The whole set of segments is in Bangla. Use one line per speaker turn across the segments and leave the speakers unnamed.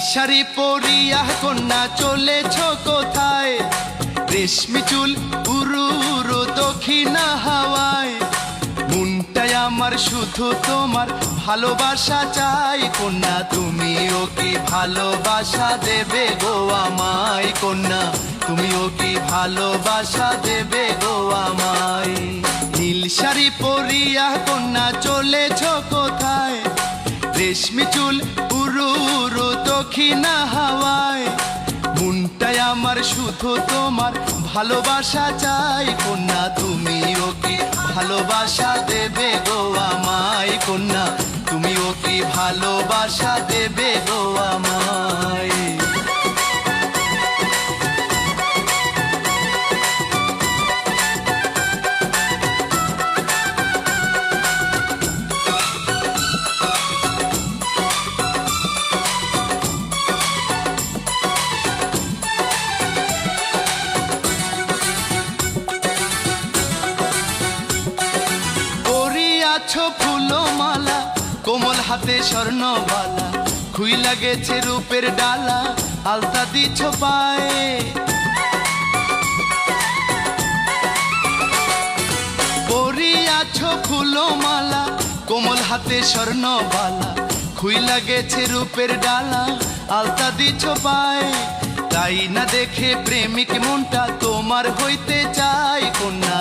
শাড়ি পরিয়া কন্যা চলেছ কোথায়? রেশমি চুল উরু উরু দক্ষিণা হাওয়ায়। মনটাই আমার শুধু তোমার ভালোবাসা চাই। কন্যা তুমি ওকে ভালোবাসা দেবে গো আমায়? কন্যা তুমি ওকে ভালোবাসা দেবে গো আমায়? নীল শাড়ি পরিয়া কন্যা চলেছ কোথায় শুধু তোমার ভালোবাসা চাই কন্যা তুমি ওকে ভালোবাসা দেবে গো আমায়? কন্যা পরিয়াছ ফুলমালা, কোমল হাতে স্বর্ণবালা খুই লাগেছে রূপের ডালা, আলতা দিছ পায়ে। পরিয়াছ ফুলমালা, কোমল হাতে স্বর্ণবালা খুই লাগেছে রূপের ডালা, আলতা দিছ পায়ে। তাই না দেখে প্রেমিক মনটা তোমার হইতে চাই কন্যা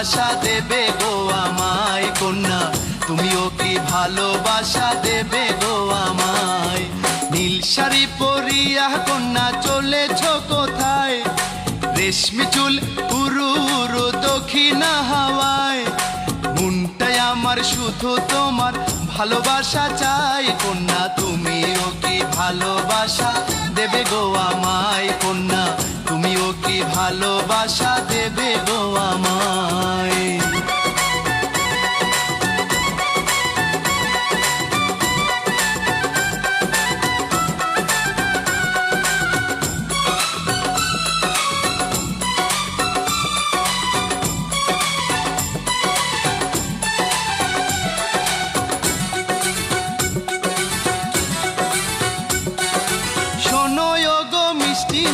ভালোবাসা দেবে গো আমায়, কন্যা। তুমি ওকে ভালোবাসা দেবে গো আমায়? নীল শাড়ি পরিয়া কন্যা, চলেছ কোথায়? রেশমি চুল উরু দক্ষিণা হাওয়ায়। মনটাই আমার, শুধু তোমার ভালোবাসা চাই, কন্যা। তুমি ওকে ভালোবাসা দেবে গো আমায়, কন্যা? তুমি ওকে ভালোবাসা দেবে গো আমায়?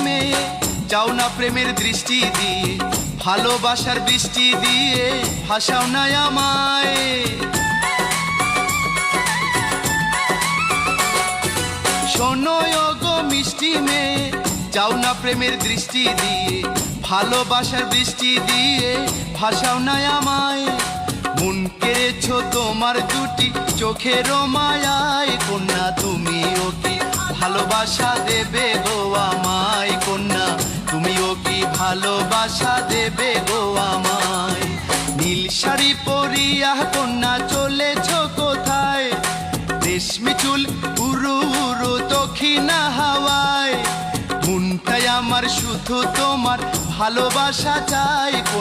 মেয়ে যাও না প্রেমের দৃষ্টি দিয়ে, ভালোবাসার বৃষ্টি দিয়ে ভাসাও না আমায়। মিষ্টি মেয়ে, যাও না প্রেমের দৃষ্টি দিয়ে, ভালোবাসার বৃষ্টি দিয়ে ভাসাও না আমায়। মন কেড়েছ তোমার দুটি চোখের মায়ায়, কন্যা তুমি ওকে ভালোবাসা দেবে গো আমায় কন্যা? তুমি ওকে ভালোবাসা দেবে গো আমায়? নীল শাড়ি পরিয়া কন্যা চলেছ কোথায়? রেশমি চুল উরু উরু দক্ষিণা হাওয়ায়। মনটাই আমার শুধু তোমার ভালোবাসা চাই কন্যা।